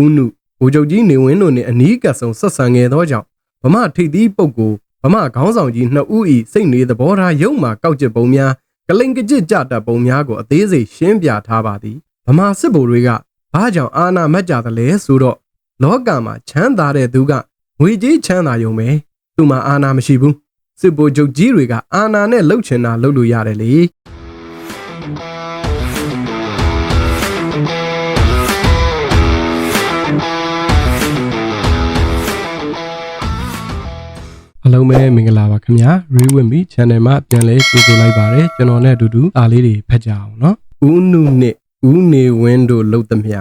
ဦးနုဗိုလ်ချုပ်ကြီးနေဝင်းတို့နှင့်အနီးကပ်ဆုံးဆက်ဆံခဲ့သောကြောင့်ဗမာထိပ်သီးပုဂ္ဂိုလ်ဗမာခေါင်းဆောင်ကြီးနှစ်ဦး၏စိတ်နေသဘောထားရုံမှကောက်ကျစ်ပုံများကလိန်ကကြစ်ကြတတ်ပုံများကိုအသေးစိတ်ရှင်းပြထားပါသည်ဗမာစစ်ဗိုလ်တွေကဘာကြောင့်အာဏာမတ်ကြသလဲဆိုတော့လောကမှာချမ်းသာတဲ့သူကငွေကြေးချမ်းသာရုံပဲသူမှာအာဏာမရှိဘူးစစ်ဗိုလ်ချုပ်ကြီးတွေကအာဏာနဲ့လှုပ်ချင်တာလှုပ်လို့ရတယ်လေ အားလုံးပဲမင်္ဂလာပါခင်ဗျာ Read with me channel မှာပြန်လဲကြိုဆိုလိုက်ပါတယ်ကျွန်တော်နဲ့အတူတူအားလေးတွေဖတ်ကြအောင်နော်ဦးနုနဲ့ဦးနေဝင်းတို့လှုပ်သမျှ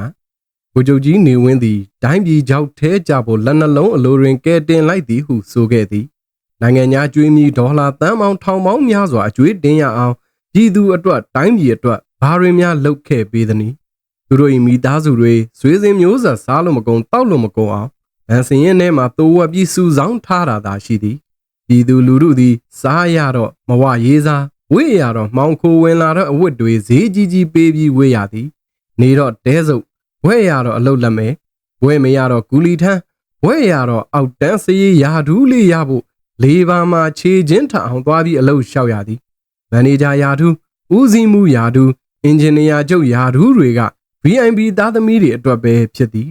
ဘိုလ်ချုပ်ကြီးနေဝင်းသည်တိုင်းပြည်ကြောက်ထဲကြဖို့လက်နှလုံးအလိုတွင်ကဲတင်လိုက်သည်ဟုဆိုခဲ့သည်နိုင်ငံသားကျွေးမြီဒေါ်လာတန်းပေါင်းထောင်ပေါင်းများစွာအကျွေးတင်ရအောင်ပြည်သူအတွက်တိုင်းပြည်အတွက်ဘာတွေများလုပ်ခဲ့ပေးသနည်းသူတို့၏မိသားစုတွေဆွေးစင်မျိုးဆက်စားလို့မကုန်တောက်လို့မကုန်အောင် ဗန်စင်ရင်ထဲမှာတိုးဝက်ပြီးစုဆောင်းထားတာသာရှိသည်ပြည်သူလူထုသည် စားရတော့မဝရေးစားဝေးရတော့မှောင်ခိုဝင်လာတော့အဝတ်တွေဈေးကြီးကြီးပေးပြီးဝေးရသည် နေတော့တဲစုပ်ဝဲရတော့အလုတ်လက်မယ်ဝဲမရတော့ကူလီထန်းဝဲရတော့အောက်တန်းစရေးရာဒူးလေးရဖို့လေးပါမှာခြေချင်းထအောင်သွားပြီးအလုတ်လျှောက်ရသည်မန်နေဂျာယာဒူးဦးစီးမှုယာဒူးအင်ဂျင်နီယာချုပ်ယာဒူးတွေက VIP သားသမီးတွေအတွက်ပဲဖြစ်သည်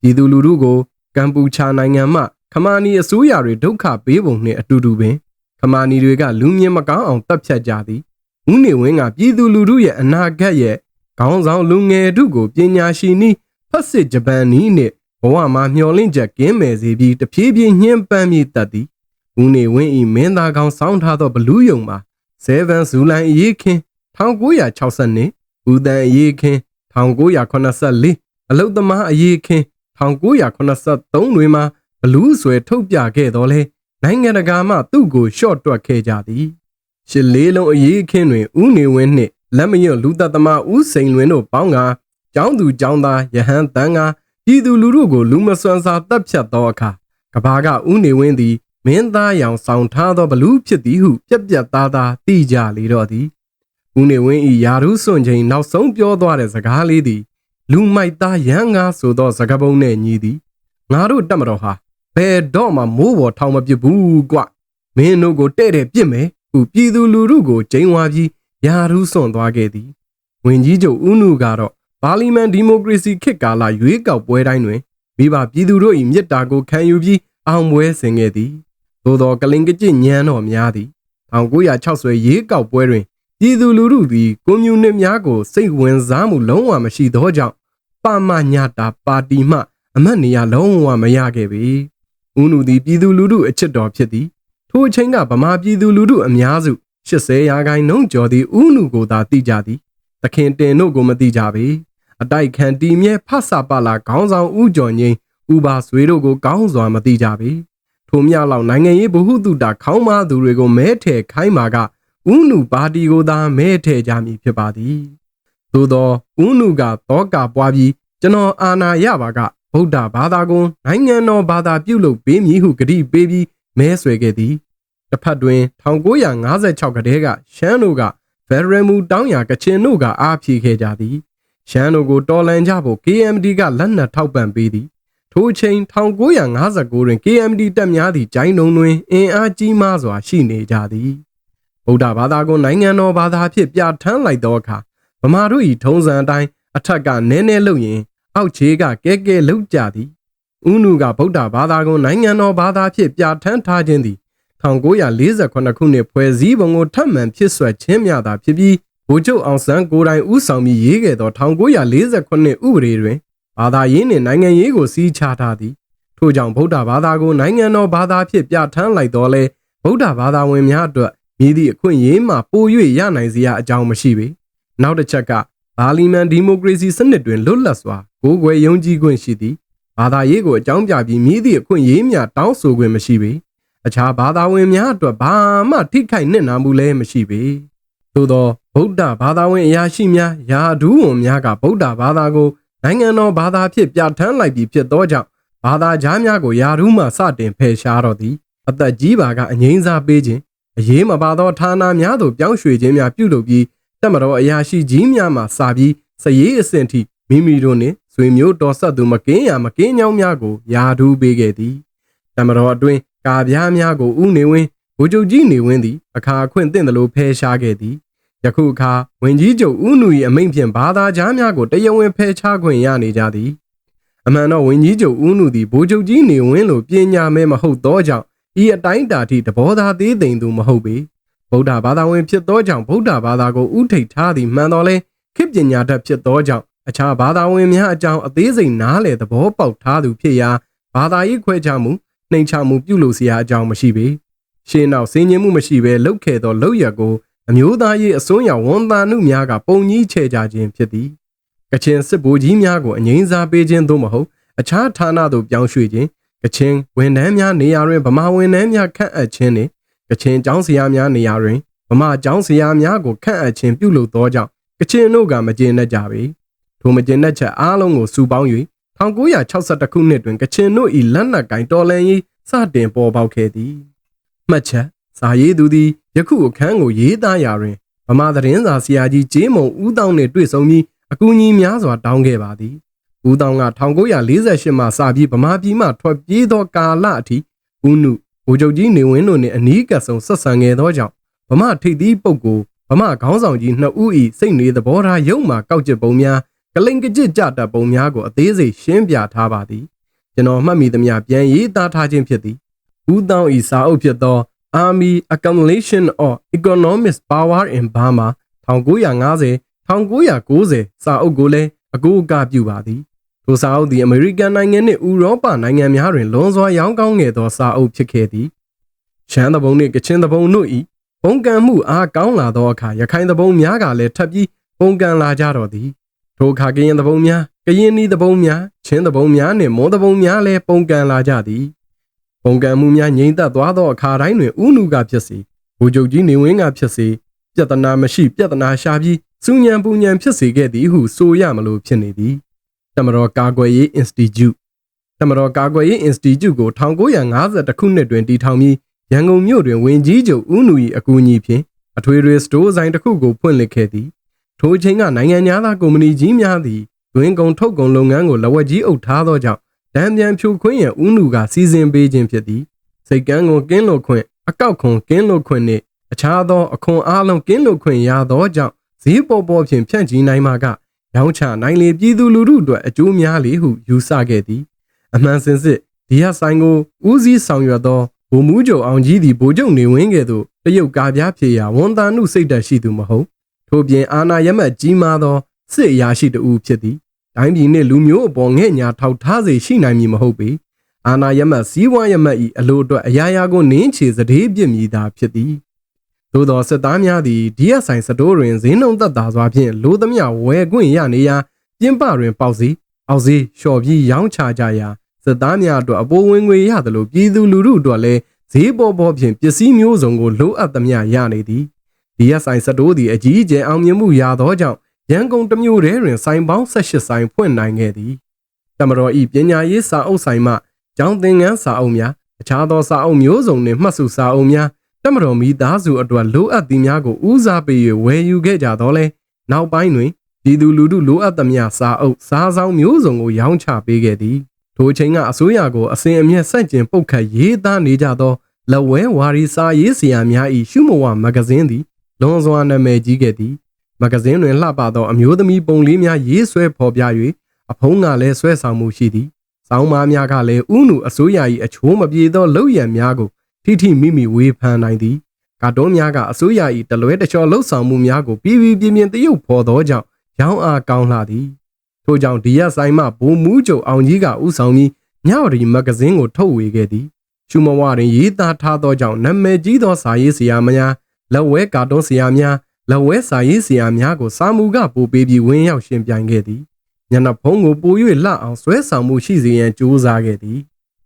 ပြည်သူလူထုကို ကမ်ပူချာနိုင်ငံမှခမာနီအစိုးရတွေဒုက္ခပေးပုံနှင့်အတူတူပင်ခမာနီတွေကလူမြင်မကောင်းအောင်တပ်ဖြတ်ကြသည်ဦးနေဝင်းကပြည်သူလူထုရဲ့အနာဂတ်ရဲ့ခေါင်းဆောင်လူငယ်တို့ကိုပညာရှိနည်းဖက်စစ်ဂျပန်နည်းနဲ့ဘဝမှာမျောလင့်ချက်ကင်းမယ်စေပြီးတဖြည်းဖြည်းညှင်းပန်းမြည်တတ်သည်ဦးနေဝင်းဤမင်းသားကောင်စောင်းထားသောဘလူးယုံမှာ7ဇူလိုင်အရေးခင်း1960နှစ်ဦးတန်အရေးခင်း1984အလုတ်သမားအရေးခင်း 1983တွင်မှာဘလူးဆွဲထုတ်ပြခဲ့တော်လဲနိုင်ငံတကာမှသူ့ကိုရှော့တွက်ခဲ့ကြသည်ရှစ်လေးလုံးအရေးခင်းတွင်ဦးနေဝင်းနှင့်လက်မညွတ်လူသက်သမားဦးစိန်လွင်တို့ပေါင်းကကျောင်းသူကျောင်းသားယဟန်တန်းကပြည်သူလူထုကိုလူမစွမ်းစာတပ်ဖြတ်သောအခါကဘာကဦးနေဝင်းသည်မင်းသားရောင်ဆောင်ထားသောဘလူးဖြစ်သည်ဟုပြက်ပြက်သားသားသိကြလေတော့သည်ဦးနေဝင်းဤယာရုစွန့်ချိန်နောက်ဆုံးပြောသွားတဲ့စကားလေးသည် လူမိုက်သားရန်ငါဆိုသောစကားပုံနှင့်ညီသည်ငါတို့တက်မတော်ဟာဘယ်တော့မှမိုးပေါ်ထောင်မပစ်ဘူးကွမင်းတို့ကိုတဲ့တဲ့ပြစ်မယ်ဟုပြည်သူလူထုကိုကျိန်းဝါပြီးယာရုစွန့်သွားခဲ့သည်ဝင်ကြီးချုပ်ဦးနုကတော့ပါလီမန်ဒီမိုကရေစီခေတ်ကာလရွေးကောက်ပွဲတိုင်းတွင်မိဘပြည်သူတို့၏မြစ်တာကိုခံယူပြီးအောင်ပွဲဆင်ခဲ့သည်သို့သောကလင်ကကြစ်ညံတော်များသည်1960ရွေးကောက်ပွဲတွင်ပြည်သူလူထုသည်ကွန်မြူနစ်များကိုစိတ်ဝင်စားမှုလုံးဝမရှိသောကြောင့် ပါမညတာပါတီမှ အမတ်နေရာလုံးဝမရခဲ့ပေ။ဦးနုသည်ပြည်သူလူထုအချစ်တော်ဖြစ်သည်။ထိုအချိန်ကဗမာပြည်သူလူထုအများစု80ရာခိုင်နှုန်းကျော်သည့်ဦးနုကိုသာသိကြသည်။သခင်တင်တို့ကိုမသိကြပေ။အတိုက်ခံတီမြဲဖဆပါလာခေါင်းဆောင်ဦးကျော်ငိမ့်ဥပါဆွေတို့ကိုကောင်းစွာမသိကြပေ။ထိုမြလောက်နိုင်ငံရေးဗဟုသုတခေါင်းမသူတွေကိုမဲထဲခိုင်းမာကဥနုပါတီကိုသာမဲထဲကြမည်ဖြစ်ပါသည် သို့သောဥနုကတောကပွားပြီးကျွန်တော်အာနာရပါကဗုဒ္ဓဘာသာကိုနိုင်ငံတော်ဘာသာပြုလုပ်ပေးမည်ဟုကတိပေးပြီးမဲဆွဲခဲ့သည်တစ်ဖက်တွင်1956ကတည်းကရှမ်းတို့ကဖက်ဒရယ်မူတောင်းရာကချင်တို့ကအားဖြည့်ခဲ့ကြသည်ရှမ်းတို့ကိုတော်လှန်ကြဖို့ KMD ကလက်နက်ထောက်ပံ့ပေးသည်ထိုအချိန်1959တွင် KMD တပ်များသည့်ဂျိုင်းတုံတွင်အင်အားကြီးမားစွာရှိနေကြသည်ဗုဒ္ဓဘာသာကိုနိုင်ငံတော်ဘာသာဖြစ်ပြဋ္ဌာန်းလိုက်သောအခါ ဗမာတို့၏ထုံးစံအတိုင်းအထက်ကနည်းနည်းလုပ်ရင် အောက်ခြေကကဲကဲလုပ်ကြသည်ဥနုကဗုဒ္ဓဘာသာကိုနိုင်ငံတော်ဘာသာဖြစ်ပြဋ္ဌာန်းထားခြင်းသည်1948ခုနှစ်ဖွဲ့စည်းပုံကိုထပ်မံဖြစ်ဆွဲခြင်းများသာဖြစ်ပြီးဗိုလ်ချုပ်အောင်ဆန်းကိုယ်တိုင်ဦးဆောင်ပြီးရေးခဲ့သော1948ခုနှစ်ဥပဒေတွင်ဘာသာရေးနှင့်နိုင်ငံရေးကိုစီးခြားထားသည်ထို့ကြောင့်ဗုဒ္ဓဘာသာကိုနိုင်ငံတော်ဘာသာဖြစ်ပြဋ္ဌာန်းလိုက်တော်လဲဗုဒ္ဓဘာသာဝင်များအတွက်မြည်သည့်အခွင့်အရေးမှပို၍ရနိုင်စရာအကြောင်းမရှိပေ နောက်တစ်ချက်ကဘာလီမန်ဒီမိုကရေစီစနစ်တွင်လွတ်လပ်စွာကိုယ်ွယ်ယုံကြည်ခွင့်ရှိသည်ဘာသာရေးကိုအကြောင်းပြပြီးမြည်သည့်အခွင့်အရေးများတောင်းဆိုခွင့်မရှိပေအခြားဘာသာဝင်များအတွက်ဘာမှထိခိုက်နစ်နာမှုလည်းမရှိပေသို့သောဗုဒ္ဓဘာသာဝင်အရာရှိများယာဒူးဝန်များကဗုဒ္ဓဘာသာကိုနိုင်ငံတော်ဘာသာဖြစ်ပြဋ္ဌာန်းလိုက်ပြီးဖြစ်သောကြောင့်ဘာသာကြားများကိုယာဒူးမှစတင်ဖယ်ရှားတော်သည်အသက်ကြီးပါကအငိမ့်စားပေးခြင်းအရေးမပါသောဌာနများသို့ပြောင်းရွှေ့ခြင်းများပြုလုပ်ပြီး တက်မတော်အရာရှိကြီးများမှစာပြီးစရေးအဆင့်ထိမိမိတို့နှင့်ဆွေဆွေမျိုးတော်ဆက်သူမကင်းရမကင်းညောင်းများကိုယာထူးပေးခဲ့သည်တမတော်အတွင်းကာပြားများကိုဥနေဝင်းဗိုလ်ချုပ်ကြီးနေဝင်းသည်အခါအခွင့်သင့်သလိုဖယ်ရှားခဲ့သည်ယခုအခါဝင်ကြီးချုပ်ဦးနူ၏အမိန့်ဖြင့်ဘာသာကြားများကိုတရားဝင်ဖယ်ရှားခွင့်ရနေကြသည်အမှန်တော့ဝင်ကြီးချုပ်ဦးနူသည်ဗိုလ်ချုပ်ကြီးနေဝင်းလိုပညာမဲမဟုတ်သောကြောင့်ဤအတိုင်းတာထိတဘောသာသေးသိမ်သူမဟုတ်ပေ ဗုဒ္ဓဘာသာဝင်ဖြစ်သောကြောင့်ဗုဒ္ဓဘာသာကိုဥထိတ်ထားသည်မှန်တော်လဲခေပညာတတ်ဖြစ်သောကြောင့်အခြားဘာသာဝင်များအကြောင်းအသေးစိတ်နားလည်သဘောပေါက်ထားသူဖြစ်ရာဘာသာရေးခွဲခြားမှုနှိမ်ချမှုပြုလို့စရာအကြောင်းမရှိပေရှင်းနောက်စင်ញင်မှုမရှိဘဲလှုပ်ခဲ့သောလှုပ်ရက်ကိုအမျိုးသားရေးအစွန်းရောက်ဝန်သားမှုများကပုံကြီးချဲကြခြင်းဖြစ်သည်ကချင်စစ်ဗိုလ်ကြီးများကိုအငိမ့်စားပေးခြင်းသို့မဟုတ်အခြားဌာနသို့ပြောင်းရွှေ့ခြင်းကချင်ဝန်ထမ်းများနေရာတွင်ဗမာဝန်ထမ်းများခန့်အပ်ခြင်းနှင့် ကချင်ကျောင်းဆရာများနေရာတွင်ဗမာကျောင်းဆရာများကိုခန့်အပ်ခြင်းပြုလုပ်သောကြောင့်ကချင်တို့ကမကျေနပ်ကြပေထိုမကျေနပ်ချက်အားလုံးကိုစုပေါင်း၍1962ခုနှစ်တွင်ကချင်တို့၏လက်နက်ကင်တော်လှန်ရေးစတင်ပေါ်ပေါက်ခဲ့သည်မှတ်ချက်စာရေးသူသည်ယခုအခန်းကိုရေးသားရာတွင်ဗမာသတင်းစာဆရာကြီးဂျေးမုံဦးတောင်းနှင့်တွေ့ဆုံပြီးအကူအညီများစွာတောင်းခဲ့ပါသည်ဦးတောင်းက1948မှစပြီးဗမာပြည်မှထွက်ပြေးသောကာလအထိဦးနု ဗိုလ်ချုပ်ကြီးနေဝင်းတို့နှင့်အနီးကပ်ဆုံးဆက်ဆံခဲ့သောကြောင့်ဗမာထိပ်သီးပုဂ္ဂိုလ်ဗမာခေါင်းဆောင်ကြီးနှစ်ဦး၏စိတ်နေသဘောထားရုပ်မှကောက်ကျစ်ပုံများကလိန်ကကြစ်ကြတတ်ပုံများကိုအသေးစိတ်ရှင်းပြထားပါသည်ကျွန်တော်မှတ်မိသမျှပြန်ရေးသားထားခြင်းဖြစ်သည်ဦးတောင်း၏စာအုပ်ဖြစ်သော Army Accumulation of Economic Power in Burma 1950 1990စာအုပ်ကိုလည်းအကူအကပြုပါသည် ထိုစာအုပ်သည်အမေရိကန်နိုင်ငံနှင့်ဥရောပနိုင်ငံများတွင်လွန်စွာရောင်းကောင်းခဲ့သောစာအုပ်ဖြစ်ခဲ့သည်ရှမ်းသဘုံနှင့်ကချင်သဘုံတို့၏ပုံကံမှုအားကောင်းလာသောအခါရခိုင်သဘုံများကလည်းထပ်ပြီးပုံကံလာကြတော့သည်ထိုအခါကရင်သဘုံများကရင်နီသဘုံများချင်းသဘုံများနှင့်မောသဘုံများလည်းပုံကံလာကြသည်ပုံကံမှုများငြိမ့်သက်သွားသောအခါတိုင်းတွင်ဥနုကဖြစ်စေဘူဂျုတ်ကြီးနေဝင်းကဖြစ်စေပြဿနာမရှိပြဿနာရှာပြီးစူညံပူညံဖြစ်စေခဲ့သည်ဟုဆိုရမလို့ဖြစ်နေသည် တမတော်ကာကွယ်ရေး Institute တမတော်ကာကွယ်ရေး Institute ကို1950ခုနှစ်တွင်တည်ထောင်ပြီးရန်ကုန်မြို့တွင်ဝင်ကြီးချုပ်ဦးနူ၏အကူအညီဖြင့်အထွေထွေစတိုးဆိုင်တစ်ခုကိုဖွင့်လှစ်ခဲ့သည်ထိုအချိန်ကနိုင်ငံသားကုမ္ပဏီကြီးများသည်တွင်ကုန်ထုတ်ကုန်လုပ်ငန်းကိုလက်ဝက်ကြီးအုပ်ထားသောကြောင့်တံပြန်ဖြိုခွင်းရန်ဦးနူကစီစဉ်ပေးခြင်းဖြစ်သည်စိတ်ကန်းကိုကင်းလွတ်ခွင့်အကောက်ခွန်ကင်းလွတ်ခွင့်နှင့်အခြားသောအခွန်အားလုံးကင်းလွတ်ခွင့်ရသောကြောင့်ဈေးပေါ်ပေါ်ဖြင့်ဖြန့်ချီနိုင်မှာက ရောင်းချနိုင်လေပြည်သူလူထုအတွက်အကျိုးများလေဟုယူဆခဲ့သည် အမှန်စင်စစ်ဒီဟဆိုင်ကိုဦးစီးဆောင်ရွက်သောဗိုလ်မှူးချုပ်အောင်ကြီးသည်ဗိုလ်ချုပ်နေဝင်းကဲ့သို့တရုတ်ကားပြားဖြေရာဝန်တန်မှုစိတ်ဓာတ်ရှိသူမဟုတ်ထို့ပြင်အာနာရမတ်ကြီးမားသောစစ်အရာရှိတဦးဖြစ်သည်တိုင်းပြည်နှင့်လူမျိုးအပေါ်ငဲ့ညာထောက်ထားစေရှိနိုင်မည်မဟုတ်ပေအာနာယမတ်စည်းဝါးယမတ်၏အလိုအတွက်အရာရာကိုနင်းချေစတဲ့ပြစ်မိသာဖြစ်သည် သို့သောစစ်သားများသည်ဒီရဆိုင်စတိုးတွင်ဈေးနှုန်းသက်သာစွာဖြင့်လိုသမျှဝယ်ခွင့်ရနေရာပြင်းပတွင်ပေါက်စီအောက်စီလျှော်ပြီးရောင်းချကြရာစစ်သားများအတွက်အပိုးဝင်ငွေရသလိုပြည်သူလူထုအတွက်လည်းဈေးပေါ်ပေါ်ဖြင့်ပစ္စည်းမျိုးစုံကိုလိုအပ်သမျှရနေသည်ဒီရဆိုင်စတိုးသည်အကြီးအကျယ်အောင်မြင်မှုရသောကြောင့်ရန်ကုန်တမျိုးတည်းတွင်ဆိုင်ပေါင်း18ဆိုင်ဖွင့်နိုင်ခဲ့သည်တမတော်ဤပညာရေးစာအုပ်ဆိုင်မှကျောင်းသင်ခန်းစာအုပ်များအခြားသောစာအုပ်မျိုးစုံနှင့်မှတ်စုစာအုပ်များ တမတော်မိသားစုအတွက်လိုအပ်သည်များကိုဦးစားပေး၍ဝယ်ယူခဲ့ကြတော့လဲနောက်ပိုင်းတွင်ပြည်သူလူထုလိုအပ်သမျှစာအုပ်စားဆောင်မျိုးစုံကိုရောင်းချပေးခဲ့သည်ထိုအချိန်ကအစိုးရကိုအစဉ်အမြဲဆန့်ကျင်ပုတ်ခတ်ရေးသားနေကြသောလက်ဝဲဝါရီစာရေးဆရာများ၏ရှုမဝမဂဇင်းသည်လွန်စွာနာမည်ကြီးခဲ့သည်မဂဇင်းတွင်လှပသောအမျိုးသမီးပုံလေးများရေးဆွဲဖော်ပြ၍အဖုံးကလည်းဆွဲဆောင်မှုရှိသည်။စောင်းမားများကလည်းဥနုအစိုးရ၏အချိုးမပြေသောလောက်ရံများကို ထိထိမိမိဝေဖန်နိုင်သည်။ကာတွန်းများကအစိုးရ၏တလွဲတချော်လှုပ်ဆောင်မှုများကိုပြည်ပြည်ပြင်းပြင်းတရုပ်ဖော်သောကြောင့်ရောင်းအားကောင်းလာသည်။ထို့ကြောင့်ဒီရက်ဆိုင်မှဘိုးမူးချုပ်အောင်ကြီးကဥဆောင်ပြီးညဝရီမဂဇင်းကိုထုတ်ဝေခဲ့သည်။ရှုမဝတွင်ရေးသားထားသောကြောင့်နာမည်ကြီးသောစာရေးဆရာများလက်ဝဲကာတွန်းဆရာများလက်ဝဲစာရေးဆရာများကိုစာမူကပို့ပေးပြီးဝင်းရောက်ရှင်ပြိုင်ခဲ့သည်ညနဖုံးကိုပို၍လှအောင်ဆွဲဆောင်မှုရှိစေရန်ကြိုးစားခဲ့သည်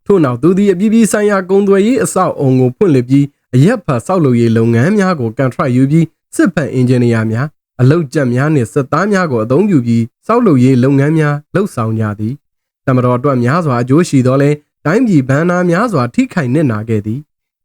ထို့နောက်သူသည်အပြည်ပြည်ဆိုင်ရာကုန်သွယ်ရေးအဆောက်အုံကိုဖွင့်လှစ်ပြီးအရက်ဖတ်ဆောက်လုပ်ရေးလုပ်ငန်းများကိုကန်ထရိုက်ယူပြီးစစ်ဖက်အင်ဂျင်နီယာများအလုပ်ကြက်များနှင့်စစ်သားများကိုအသုံးပြုပြီးဆောက်လုပ်ရေးလုပ်ငန်းများလှုပ်ဆောင်ကြသည်တမတော်အတွက်များစွာအကျိုးရှိသောလဲတိုင်းပြည်ဘဏ္ဍာများစွာထိခိုက်နစ်နာခဲ့သည်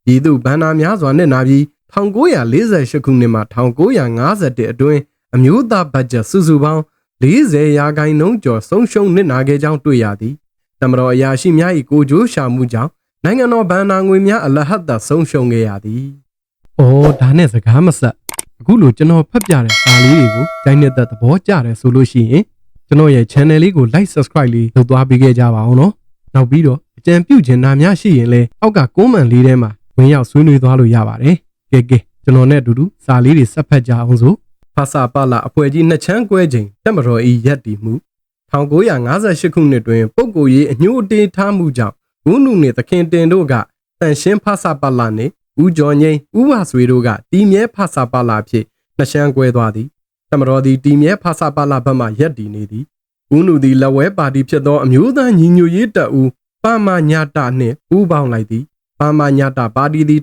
ပြည်သူဘဏ္ဍာများစွာနစ်နာပြီး1948ခုနှစ်မှ1951အတွင်းအမျိုးသားဘတ်ဂျက်စုစုပေါင်း40ရာခိုင်နှုန်းကျော်ဆုံးရှုံးနစ်နာခဲ့ကြောင်းတွေ့ရသည် တမတော်အရာရှိများ၏ကိုကြိုးရှာမှုကြောင့်နိုင်ငံတော်ဗန်နာငွေများအလဟတ်သာဆုံးရှုံးခဲ့ရသည်။အော်ဒါနဲ့စကားမဆက်အခုလိုကျွန်တော်ဖတ်ပြတဲ့စာလေးတွေကိုကြိုင်းနေတဲ့သဘောကျတယ်ဆိုလို့ရှိရင်ကျွန်တော်ရဲ့ channel လေးကို like subscribe လေးလုပ်သွားပေးခဲ့ကြပါအောင်နော်။နောက်ပြီးတော့အကြံပြုချင်တာများရှိရင်လည်းအောက်က comment လေးထဲမှာဝင်ရောက်ဆွေးနွေးသွားလို့ရပါတယ်။ကဲကဲကျွန်တော်နဲ့အတူတူစာလေးတွေဆက်ဖတ်ကြအောင်ဆိုဖာစာပလာအဖွဲ့ကြီးနှစ်ချမ်းကွဲချိန်တက်မတော်ဤရက်တီမှု 1958ခုနှစ်တွင် ပုပ်ကိုရေးအညှို့အတေးထားမှုကြောင့်ဦးနုနှင့်သခင်တင်တို့ကတန်ရှင်းဖာစာပလာနှင့်ဦးကျော်ငိမ့်ဦးဝဆွေတို့ကတီမြဲဖာစာပလာဖြင့်နှစ်ချမ်းကွဲသွားသည်တမတော်သည်တီမြဲဖာစာပလာဘက်မှရက်တည်နေသည်ဦးနုသည်လက်ဝဲပါတီဖြစ်သောအမျိုးသားညီညွတ်ရေးတပ်ဦးပါမညာတာနှင့်ပူးပေါင်းလိုက်သည်ပါမညာတာပါတီသည်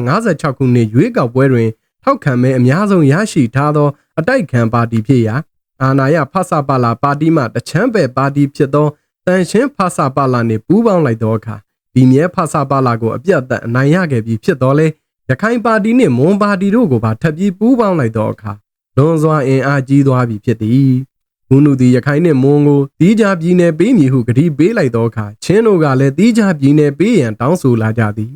1956ခုနှစ်ရွေးကောက်ပွဲတွင်ထောက်ခံမဲအများဆုံးရရှိထားသောအတိုက်ခံပါတီဖြစ်ရာ အာနာယဖဆပါလာပါတီမှတချမ်းပဲပါတီဖြစ်သောတန်ရှင်းဖဆပါလာနှင့်ပူးပေါင်းလိုက်သောအခါဒီမြဲဖဆပါလာကိုအပြတ်သက်အနိုင်ရခဲ့ပြီးဖြစ်တော်လဲရခိုင်ပါတီနှင့်မွန်ပါတီတို့ကိုပါထပ်ပြီးပူးပေါင်းလိုက်သောအခါလွန်စွာအင်အားကြီးသွားပြီဖြစ်သည်ဘုနုသည်ရခိုင်နှင့်မွန်ကိုတီးကြပြည်နယ်ပေးမည်ဟုကတိပေးလိုက်သောအခါချင်းတို့ကလည်းတီးကြပြည်နယ်ပေးရန်တောင်းဆိုလာကြသည်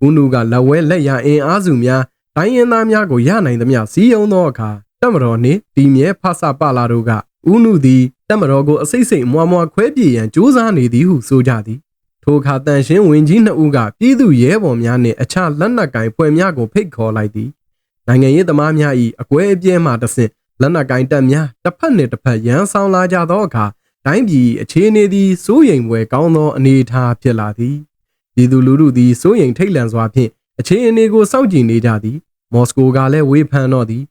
ဘုနုကလက်ဝဲလက်ရအင်အားစုများတိုင်းရင်းသားများကိုရနိုင်သမျှစီးယုံသောအခါ တက်မတော်နှင့်ဒီမြဲဖဆပလာတို့ကဥနုသည်တက်မတော်ကိုအစိမ့်စိမ့်မွားမွားခွဲပြေရန်ကြိုးစားနေသည်ဟုဆိုကြသည်ထိုအခါတန်ရှင်းဝင်ကြီးနှစ်ဦးကပြည်သူရဲဘော်များနှင့်အခြားလက်နက်ကင်ဖွဲ့များကိုဖိတ်ခေါ်လိုက်သည်နိုင်ငံရေးသမားများ၏အကွဲအပြဲမှတဆင့်လက်နက်ကင်တပ်များတစ်ဖက်နှင့်တစ်ဖက်ရန်ဆောင်လာကြသောအခါတိုင်းပြည်အခြေအနေသည်စိုးရိမ်ဖွယ်ကောင်းသောအနေအထားဖြစ်လာသည်ပြည်သူလူထုသည်စိုးရိမ်ထိတ်လန့်စွာဖြင့်အခြေအနေကိုစောင့်ကြည့်နေကြသည်မော်စကိုကလည်းဝေဖန်တော့သည်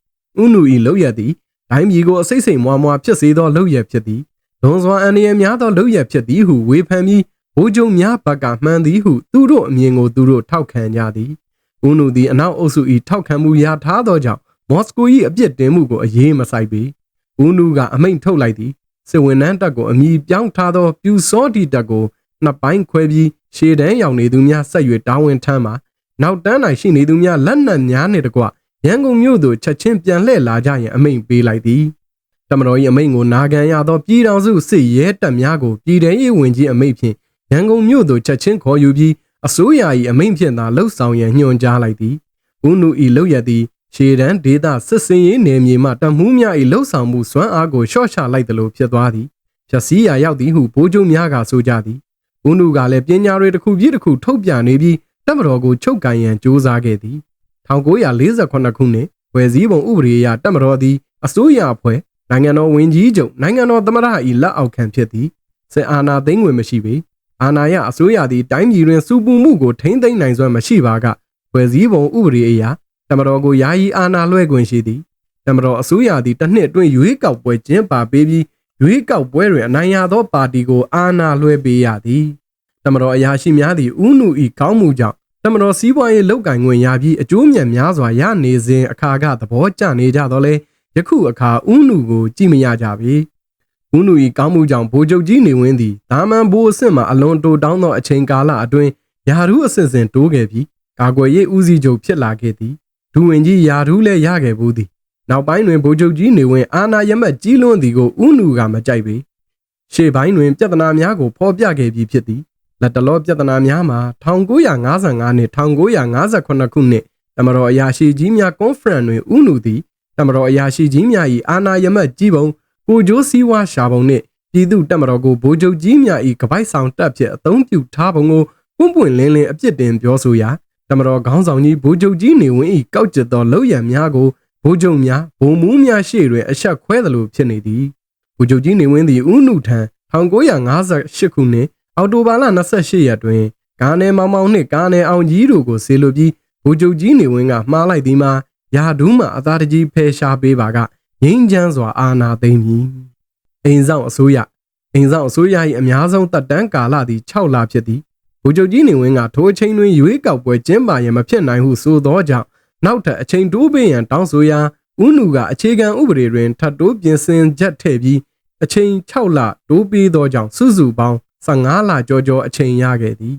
ဥနူ၏လောက်ရသည်ဒိုင်းပြည်ကိုအစိမ့်စိမ့်မွားမွားဖြစ်စေသောလောက်ရဖြစ်သည်လွန်စွာအန္တရာယ်များသောလောက်ရဖြစ်သည်ဟုဝေဖန်ပြီးဘိုးကျုံများဘက်ကမှန်သည်ဟုသူတို့အမြင်ကိုသူတို့ထောက်ခံကြသည်ဥနူသည်အနောက်အုပ်စု၏ထောက်ခံမှုရထားသောကြောင့်မော်စကို၏အပြစ်တင်မှုကိုအရေးမဆိုင်ပေဥနူကအမိန့်ထုတ်လိုက်သည်စစ်ဝင်နှန်းတပ်ကိုအမိပြောင်းထားသောပြူစောတီတပ်ကိုနှစ်ပိုင်းခွဲပြီးရှေ့တန်းရောက်နေသူများဆက်၍တာဝန်ထမ်းမှာနောက်တန်း၌ရှိနေသူများလက်နက်များနှင့်တကွ ရန်ကုန်မြို့သို့ချက်ချင်းပြန်လှည့်လာကြရန်အမိန့်ပေးလိုက်သည်တမတော်၏အမိန့်ကိုနာခံရသောပြည်တော်စုစစ်ရဲတပ်များကိုပြည်ထောင်ရေးဝင်ကြီးအမိန့်ဖြင့်ရန်ကုန်မြို့သို့ချက်ချင်းခေါ်ယူပြီးအစိုးရ၏အမိန့်ဖြင့်သာလှုပ်ဆောင်ရန်ညွှန်ကြားလိုက်သည်ဦးနု၏လှုပ်ရသည်ရှေတန်းဒေသစစ်စင်ရေးနယ်မြေမှတမှုများ၏လှုပ်ဆောင်မှုစွမ်းအားကိုရှော့ချလိုက်သလိုဖြစ်သွားသည်ဖြက်စီးရာရောက်သည်ဟုဘိုးကျုံများကဆိုကြသည်ဦးနုကလည်းပညာတွေတစ်ခုပြည့်တစ်ခုထုတ်ပြနေပြီးတပ်မတော်ကိုချုပ်ကန်ရန်ကြိုးစားခဲ့သည် 1948ခုနှစ်ဝယ်စည်းပုံဥပဒေအရတပ်မတော်သည်အစိုးရအဖွဲ့နိုင်ငံတော်ဝန်ကြီးချုပ်နိုင်ငံတော်သမ္မတ၏လက်အောက်ခံဖြစ်သည်စစ်အာဏာသိမ်းဝင်မရှိပေအာဏာရအစိုးရသည်တိုင်းပြည်တွင်စူပူမှုကိုထိမ့်သိမ်းနိုင်စွမ်းမရှိပါကဝယ်စည်းပုံဥပဒေအရတမတော်ကိုယာယီအာဏာလွှဲခွင့်ရှိသည်တမတော်အစိုးရသည်တစ်နှစ်အတွင်းရွေးကောက်ပွဲကျင်းပပေးပြီးရွေးကောက်ပွဲတွင်အနိုင်ရသောပါတီကိုအာဏာလွှဲပေးရသည်တမတော်အရာရှိများသည်ဥနုဤကောင်းမှုကြောင့် တမတော်စီးပွားရေးလောက်ကင်ခွင့်ရပြီးအကျိုးမြတ်များစွာရနေစဉ်အခါကသဘောကျနေကြတော့လဲယခုအခါဥနုကိုကြည့်မရကြပေဥနုဤကောင်းမှုကြောင့်ဗိုလ်ချုပ်ကြီးနေဝင်းသည်ဒါမန်ဘိုးအဆင့်မှအလွန်တိုတောင်းသောအချိန်ကာလအတွင်းယာရုအစစ်စဉ်တိုးခဲ့ပြီးကာကွယ်ရေးဦးစီးချုပ်ဖြစ်လာခဲ့သည်ဒူဝင်ကြီးယာထူးလည်းရခဲ့ဘူးသည်နောက်ပိုင်းတွင်ဗိုလ်ချုပ်ကြီးနေဝင်အာနာရမက်ကြီးလွန်းသည်ကိုဥနုကမကြိုက်ပေရှေ့ပိုင်းတွင်ပြဿနာများကိုဖော်ပြခဲ့ပြီးဖြစ်သည် လက်တလောပြဿနာများမှာ1955နှစ်1958ခုနှစ်တမတော်အရာရှိကြီးများကွန်ဖရင့်တွင်ဥနုသည်တမတော်အရာရှိကြီးများ၏အာနာရမက်ကြီးပုံကိုကျိုးစည်းဝါရှာပုံနှင့်ပြည်သူတမတော်ကိုဗိုလ်ချုပ်ကြီးများ၏ကပိုက်ဆောင်တပ်ဖြင့်အသုံးပြုထားပုံကိုပွင့်ပွင့်လင်းလင်းအပြစ်တင်ပြောဆိုရာတမတော်ခေါင်းဆောင်ကြီးဗိုလ်ချုပ်ကြီးနေဝင်း၏ကောက်ကျစ်သောလောက်ရံများကိုဗိုလ်ချုပ်များဗိုလ်မှူးများရှေ့တွင်အဆက်ခွဲသလိုဖြစ်နေသည်ဗိုလ်ချုပ်ကြီးနေဝင်းသည်ဥနုထံ1958ခုနှစ် အောက်တိုဘာလ28ရက်တွင်ကာနယ်မောင်မောင်နှင့်ကာနယ်အောင်ကြီးတို့ကိုဆေလိုပြီးဗိုလ်ချုပ်ကြီးနေဝင်းကမှားလိုက်သည်မှာရာဒူးမှအသာတကြီးဖယ်ရှားပေးပါကငိမ့်ချမ်းစွာအာဏာသိမ်းမည်အိမ်ဆောင်အစိုးရအိမ်ဆောင်အစိုးရ၏အများဆုံးတပ်တန်းကာလသည်6လဖြစ်သည်ဗိုလ်ချုပ်ကြီးနေဝင်းကထိုအချိန်တွင်ရွေးကောက်ပွဲကျင်းပရန်မဖြစ်နိုင်ဟုဆိုသောကြောင့်နောက်ထပ်အချိန်တိုးပေးရန်တောင်းဆိုရာဥနုကအခြေခံဥပဒေတွင်ထပ်တိုးပြင်ဆင်ချက်ထည့်ပြီးအချိန်6လတိုးပေးသောကြောင့်စုစုပေါင်း 15လကျော်ကျော်အချိန်ရခဲ့သည်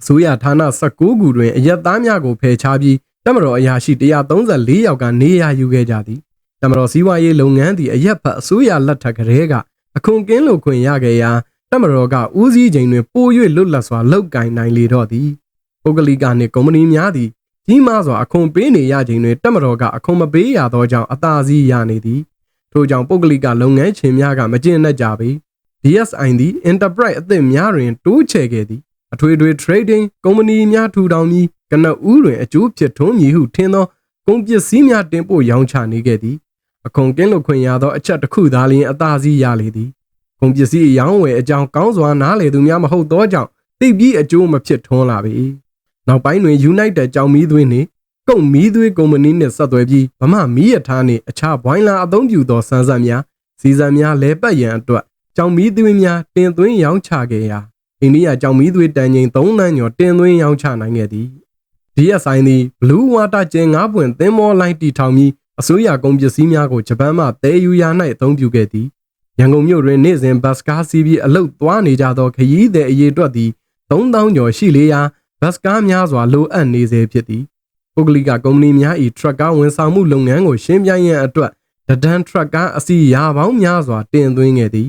အစိုးရဌာန19ခုတွင်အရက်သားများကိုဖယ်ရှားပြီးတမတော်အရာရှိ134ယောက်ကနေရာယူခဲ့ကြသည်တမတော်စည်းဝါးရေးလုပ်ငန်းသည်အရက်ဖတ်အစိုးရလက်ထက်ကလေးကအခွန်ကင်းလို့ခွင့်ရခဲ့ရာတမတော်ကဦးစီးချိန်တွင်ပို၍လွတ်လပ်စွာလောက်ကင်နိုင်လေတော့သည်ပုဂ္ဂလိကနှင့်ကုမ္ပဏီများသည်ကြီးမားစွာအခွန်ပေးနေရချိန်တွင်တမတော်ကအခွန်မပေးရသောကြောင့်အသာစီးရနေသည်ထို့ကြောင့်ပုဂ္ဂလိကလုပ်ငန်းရှင်များကမကျင့်တတ်ကြပေ DSI သည် enterprise အသစ်များတွင် တိုးချဲ့ခဲ့သည်အထွေထွေ trading ကုမ္ပဏီများထူထောင်ပြီးကနဦးတွင်အကျိုးဖြစ်ထွန်းမည်ဟုထင်သောကုန်ပစ္စည်းများတင်ပို့ရောင်းချနေခဲ့သည်အခွန်ကင်းလွတ်ခွင့်ရသောအချက်တစ်ခုသာလျှင်အသာစီးရလေသည်ကုန်ပစ္စည်းအယောင်းဝယ်အကြောင်းကောင်းစွာနားလည်သူများမဟုတ်သောကြောင့်သိပြီးအကျိုးမဖြစ်ထွန်းလာပေနောက်ပိုင်းတွင် United ကြောင်မီးသွေးနှင့်ကုတ်မီးသွေးကုမ္ပဏီနှင့်ဆက်သွယ်ပြီးဗမာမီးရထားနှင့်အခြားဘွိုင်းလာအသုံးပြုသောစမ်းစပ်များစီစံများလဲပတ်ရန်အတွက် ကြောင်မီးသွေးများတင်သွင်းရောင်းချခဲ့ရာအိန္ဒိယကြောင်မီးသွေးတန်ချိန်3တန်းကျော်တင်သွင်းရောင်းချနိုင်ခဲ့သည် DSI သည် Blue Water ကျင်း9ပွင့်သင်းမောလိုင်းတီထောင်ပြီးအစိုးရကုန်ပစ္စည်းများကိုဂျပန်မှသယ်ယူရာ၌အသုံးပြုခဲ့သည်ရန်ကုန်မြို့တွင်နေ့စဉ်ဘတ်စကားစီးပြီးအလုတ်သွားနေကြသောခရီးသည်အရေအတွက်သည်3000ကျော်ရှိလေရာဘတ်စကားများစွာလိုအပ်နေစေဖြစ်သည်ပုဂ္ဂလိကကုမ္ပဏီများ၏ထရက်ကားဝန်ဆောင်မှုလုပ်ငန်းကိုရှင်းပြရန်အတွက်တဒန်ထရက်ကားအစီအရာပေါင်းများစွာတင်သွင်းခဲ့သည်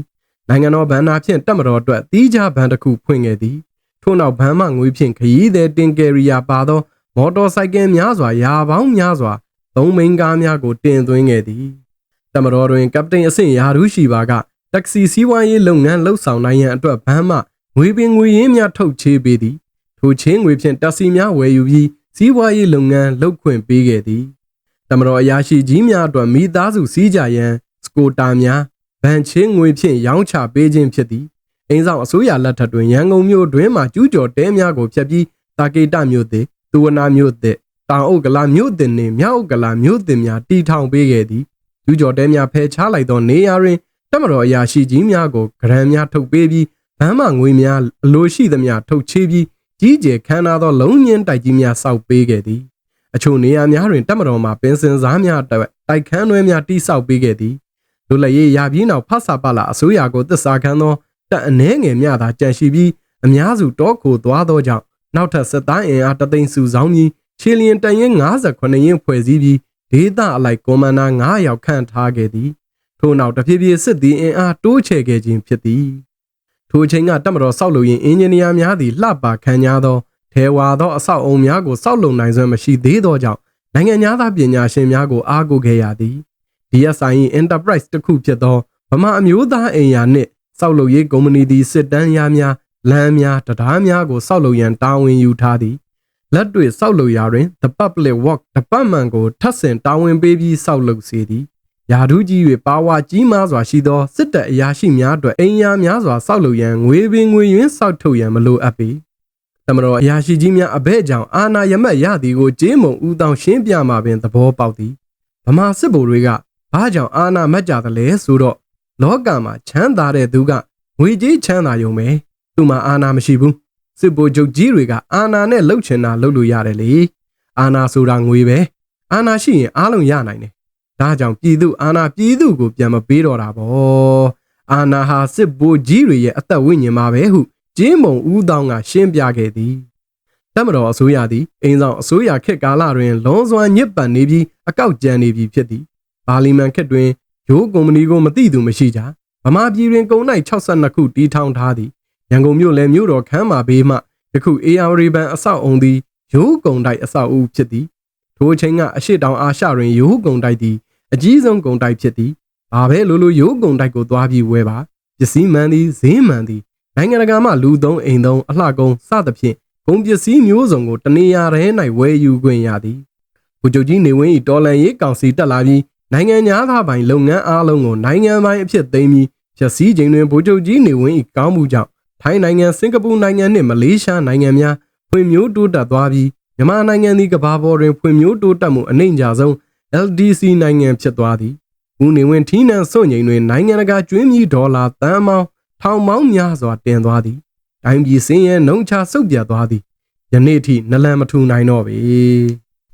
နိုင်ငံတော်ဗန်နာဖြင့်တက်မတော်အတွက်တီးခြားဗန်တစ်ခုဖွင့်ခဲ့သည်ထို့နောက်ဗန်မှငွေဖြင့်ခရီးသည်တင်ကယ်ရီယာပါသော မော်တော်ဆိုင်ကယ်များစွာရာပေါင်းများစွာသုံးမိန်ကားများကိုတင်သွင်းခဲ့သည်တမတော်တွင်ကပတိန်အဆင့်ယာရုရှိပါကတက္ကစီစီးပွားရေးလုပ်ငန်းလှုပ်ဆောင်နိုင်ရန်အတွက်ဗန်းမှငွေပင်ငွေရင်းများထုတ်ချေးပေးသည်ထိုချင်းငွေဖြင့်တက်စီများဝယ်ယူပြီးစီးပွားရေးလုပ်ငန်းလုပ်ခွင့်ပေးခဲ့သည်တမတော်အရာရှိကြီးများအတွက်မိသားစုစီးကြရန်စကိုတာများ ဗန်ချင်းငွေဖြင့်ရောင်းချပေးခြင်းဖြစ်သည်အိမ်ဆောင်အစိုးရလက်ထက်တွင်ရန်ကုန်မြို့တွင်မှကျူးကျော်တဲများကိုဖျက်ပြီးတာကေတမြို့သည်သူဝနာမြို့သည်တောင်အုပ်ကလာမြို့သည်နှင့်မြောက်အုပ်ကလာမြို့သည်များတီထောင်ပေးခဲ့သည်ကျူးကျော်တဲများဖယ်ရှားလိုက်သောနေရာတွင်တမတော်အရာရှိကြီးများကိုဂရန်များထုတ်ပေးပြီးဗန်းမငွေများအလိုရှိသမျှထုတ်ချေးပြီးကြီးကျယ်ခမ်းနားသောလုံးညင်းတိုက်ကြီးများစောက်ပေးခဲ့သည်အချို့နေရာများတွင်တမတော်မှပင်စင်စားများအတွက်တိုက်ခန်းတွဲများတိစောက်ပေးခဲ့သည် လူလည်းရရပြီးနောက်ဖဆပလာအစိုးရကိုတစ္ဆာခံသောတပ်အနှဲငယ်များသာကြန့်ရှိပြီးအများစုတောခိုသွားသောကြောင့်နောက်ထပ်စစ်သားအင်အားတသိန်းစုဆောင်ပြီးချီလီယန်တန်ရင်58ရင်ဖွဲ့စည်းပြီးဒေသအလိုက်ကွန်မန်ဒါ9ယောက်ခန့်ထားခဲ့သည်ထို့နောက်တဖြည်းဖြည်းစစ်သည်အင်အားတိုးချဲ့ခဲ့ခြင်းဖြစ်သည်ထိုအချိန်ကတပ်မတော်စောက်လုပ်ရင်အင်ဂျင်နီယာများသည်လှပခံကြသောထဲဝါသောအဆောက်အုံများကိုစောက်လုပ်နိုင်စွမ်းမရှိသေးသောကြောင့်နိုင်ငံသားပညာရှင်များကိုအားကိုးခဲ့ရသည် DSI Enterprise တစ်ခုဖြစ်သောဗမာအမျိုးသားအိမ်ယာနှင့်စောက်လုပ်ရေးကုမ္ပဏီသည်စစ်တမ်းများများလမ်းများတရားများကိုစောက်လုပ်ရန်တာဝန်ယူထားသည်လက်တွေ့စောက်လုပ်ရာတွင် The Public Work Department ကိုထပ်ဆင့်တာဝန်ပေးပြီးစောက်လုပ်စေသည်ယာဒူးကြီး၍ပါဝါကြီးမားစွာရှိသောစစ်တပ်အရာရှိများအတွက်အိမ်ယာများစွာစောက်လုပ်ရန်ငွေပင်ငွေရင်းစောက်ထုတ်ရန်မလိုအပ်ပေတမတော်အရာရှိကြီးများအဘဲ့ကြောင့်အာနာယမက်ရသည်ကိုဂျင်းမုံဦးတောင်ရှင်းပြမှာပင်သဘောပေါက်သည်ဗမာစစ်ဗိုလ်တွေက ဘာကြောင့်အာနာမက်ကြသလဲဆိုတော့လောကမှာချမ်းသာတဲ့သူကငွေကြေးချမ်းသာရုံပဲသူမှအာနာမရှိဘူးစစ်ဗိုလ်ချုပ်ကြီးတွေကအာနာနဲ့လှုပ်ချင်တာလှုပ်လို့ရတယ်လေအာနာဆိုတာငွေပဲအာနာရှိရင်အားလုံးရနိုင်တယ်ဒါကြောင့်ပြည်သူအာနာပြည်သူကိုပြန်မပေးတော့တာပေါ့အာနာဟာစစ်ဗိုလ်ကြီးတွေရဲ့အသက်ဝိညာဉ်မှာပဲဟုကျင်းမုံဦးတောင်းကရှင်းပြခဲ့သည်တမတော်အစိုးရသည်အိမ်ဆောင်အစိုးရခေတ်ကာလတွင်လွန်စွာညစ်ပတ်နေပြီးအကောက်ကျန်နေပြီဖြစ်သည် ဘာလီမန်ခေတ်တွင်ရိုးကုမ္ပဏီကိုမသိသူမရှိကြဗမာပြည်တွင်ကုန်၌62ခုတီးထောင်ထားသည်ရန်ကုန်မြို့လည်းမြို့တော်ခမ်းမာဘေးမှယခု AR ဘန်အဆောက်အုံသည်ရိုးကုံတိုက်အဆောက်အဦဖြစ်သည်ထိုအချိန်ကအရှိတောင်အာရှတွင်ရိုးကုံတိုက်သည်အကြီးဆုံးကုံတိုက်ဖြစ်သည်ဘာပဲလိုလိုရိုးကုံတိုက်ကိုသွားပြီးဝဲပါပစ္စည်းမှန်သည်ဈေးမှန်သည်နိုင်ငံတကာမှလူသုံးအိမ်သုံးအလှကုံစသဖြင့်ကုန်ပစ္စည်းမျိုးစုံကိုတနေရာထဲ၌ဝယ်ယူခွင့်ရသည်ဗိုလ်ချုပ်ကြီးနေဝင်း၏တော်လန်ရေးကောင်စီတက်လာပြီး နိုင်ငံသားပိုင်လုပ်ငန်းအားလုံးကိုနိုင်ငံပိုင်အဖြစ်သိမ်းပြီးဖြည့်ဆည်းခြင်းတွင်ဗိုလ်ချုပ်ကြီးနေဝင်း၏ကောင်းမှုကြောင့်ထိုင်းနိုင်ငံစင်ကာပူနိုင်ငံနှင့်မလေးရှားနိုင်ငံများဖွံ့ဖြိုးတိုးတက်သွားပြီးမြန်မာနိုင်ငံသည်ကမ္ဘာပေါ်တွင်ဖွံ့ဖြိုးတိုးတက်မှုအနှိမ့်ကြဆုံး LDC နိုင်ငံဖြစ်သွားသည်ဦးနေဝင်ထီးနန်စွန့်ငိမ်တွင်နိုင်ငံတကာကျွင်းမြီဒေါ်လာတန်ပေါင်းထောင်ပေါင်းများစွာတင်သွားသည်တိုင်းပြည်စင်းရဲနှုံချဆုတ်ပြတ်သွားသည်ယနေ့ထိနလန်မထူနိုင်တော့ပေ